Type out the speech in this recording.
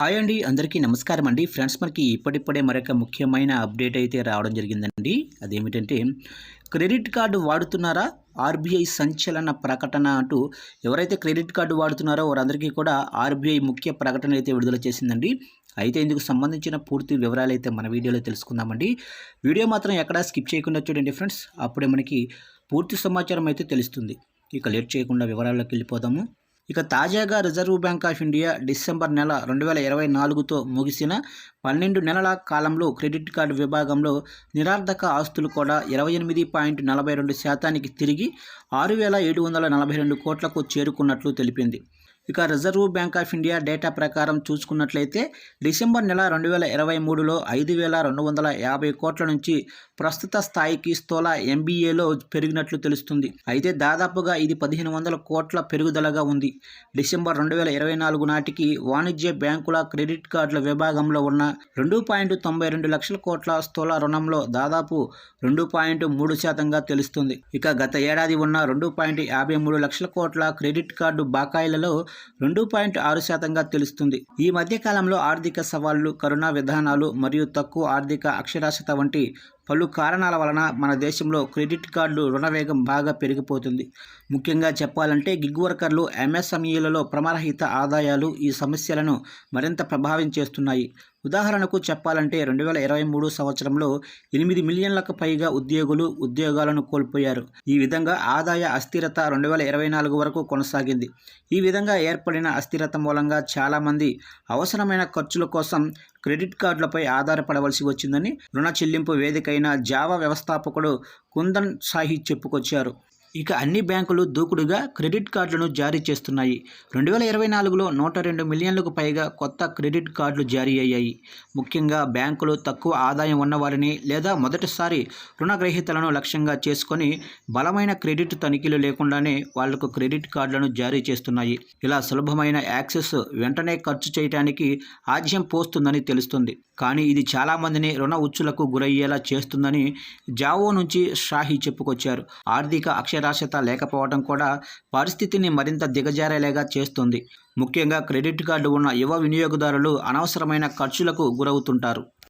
Hi అండి అందరికీ నమస్కారం అండి. ఫ్రెండ్స్ మనకి ఇప్పటిప్పుడే మరొక ముఖ్యమైన అప్డేట్ అయితే రావడం జరిగిందండి. అదేమిటంటే క్రెడిట్ కార్డు వాడుతున్నారా? ఆర్బీఐ సంచలన ప్రకటన అంటూ ఎవరైతే క్రెడిట్ కార్డు వాడుతున్నారో వారందరికీ కూడా ఆర్బీఐ ముఖ్య ప్రకటన అయితే విడుదల చేసిందండి. అయితే ఇందుకు సంబంధించిన పూర్తి వివరాలు అయితే మన వీడియోలో తెలుసుకుందామండి. వీడియో మాత్రం ఎక్కడా స్కిప్ చేయకుండా చూడండి ఫ్రెండ్స్. అప్పుడే మనకి పూర్తి సమాచారం అయితే తెలుస్తుంది. ఇక లేట్ చేయకుండా వివరాల్లోకి వెళ్ళిపోదాము. ఇక తాజాగా reserve bank of India December నెల రెండు వేల ఇరవై నాలుగుతో ముగిసిన పన్నెండు నెలల కాలంలో క్రెడిట్ కార్డు విభాగంలో నిరార్థక ఆస్తులు కూడా ఇరవై ఎనిమిది పాయింట్ నలభై రెండు శాతానికి తిరిగి ఆరు వేల ఏడు వందల నలభై రెండు కోట్లకు చేరుకున్నట్లు తెలిపింది. ఇక reserve bank of India data ప్రకారం చూసుకున్నట్లయితే డిసెంబర్ నెల రెండు వేల ఇరవై మూడులో ఐదు వేల రెండు వందల యాభై కోట్ల నుంచి ప్రస్తుత స్థాయికి స్థూల ఎంబీఏలో పెరిగినట్లు తెలుస్తుంది. అయితే దాదాపుగా ఇది పదిహేను వందల కోట్ల పెరుగుదలగా ఉంది. డిసెంబర్ రెండు వేల ఇరవై నాలుగు నాటికి వాణిజ్య బ్యాంకుల క్రెడిట్ కార్డుల విభాగంలో ఉన్న రెండు పాయింట్ తొంభై రెండు లక్షల కోట్ల స్థూల రుణంలో దాదాపు రెండు పాయింట్ మూడు శాతంగా తెలుస్తుంది. ఇక గత ఏడాది ఉన్న రెండు పాయింట్ యాభై మూడు లక్షల కోట్ల క్రెడిట్ కార్డు బకాయిలలో రెండు పాయింట్ ఆరు శాతంగా తెలుస్తుంది. ఈ మధ్య కాలంలో ఆర్థిక సవాళ్ళు కరోనా విధానాలు మరియు తక్కువ ఆర్థిక అక్షరాస్యత వంటి పలు కారణాల వలన మన దేశంలో క్రెడిట్ కార్డు రుణవేగం బాగా పెరిగిపోతుంది. ముఖ్యంగా చెప్పాలంటే గిగ్ వర్కర్లు ఎంఎస్ఎంఈలలో ప్రమారహిత ఆదాయాలు ఈ సమస్యలను మరింత ప్రభావం చేస్తున్నాయి. ఉదాహరణకు చెప్పాలంటే రెండు వేల ఇరవై మూడు సంవత్సరంలో ఎనిమిది మిలియన్లకు పైగా ఉద్యోగులు ఉద్యోగాలను కోల్పోయారు. ఈ విధంగా ఆదాయ అస్థిరత రెండు వేల ఇరవై నాలుగు వరకు కొనసాగింది. ఈ విధంగా ఏర్పడిన అస్థిరత మూలంగా చాలామంది అవసరమైన ఖర్చుల కోసం క్రెడిట్ కార్డులపై ఆధారపడవలసి వచ్చిందని రుణ చెల్లింపు అయిన జావా వ్యవస్థాపకుడు కుందన్ సాహి చెప్పుకొచ్చారు. ఇక అన్ని బ్యాంకులు దూకుడుగా క్రెడిట్ కార్డులను జారీ చేస్తున్నాయి. రెండు వేల ఇరవై నాలుగులో నూట రెండు మిలియన్లకు పైగా కొత్త క్రెడిట్ కార్డులు జారీ అయ్యాయి. ముఖ్యంగా బ్యాంకులు తక్కువ ఆదాయం ఉన్నవారిని లేదా మొదటిసారి రుణగ్రహీతలను లక్ష్యంగా చేసుకొని బలమైన క్రెడిట్ తనిఖీలు లేకుండానే వాళ్ళకు క్రెడిట్ కార్డులను జారీ చేస్తున్నాయి. ఇలా సులభమైన యాక్సెస్ వెంటనే ఖర్చు చేయడానికి ఆజ్యం పోస్తుందని తెలుస్తుంది. కానీ ఇది చాలామందిని రుణ ఉచ్చులకు గురయ్యేలా చేస్తుందని జావో నుంచి షాహి చెప్పుకొచ్చారు. ఆర్థిక అక్షర నిరాశత లేకపోవడం కూడా పరిస్థితిని మరింత దిగజారేలాగా చేస్తుంది. ముఖ్యంగా క్రెడిట్ కార్డు ఉన్న యువ వినియోగదారులు అనవసరమైన ఖర్చులకు గురవుతుంటారు.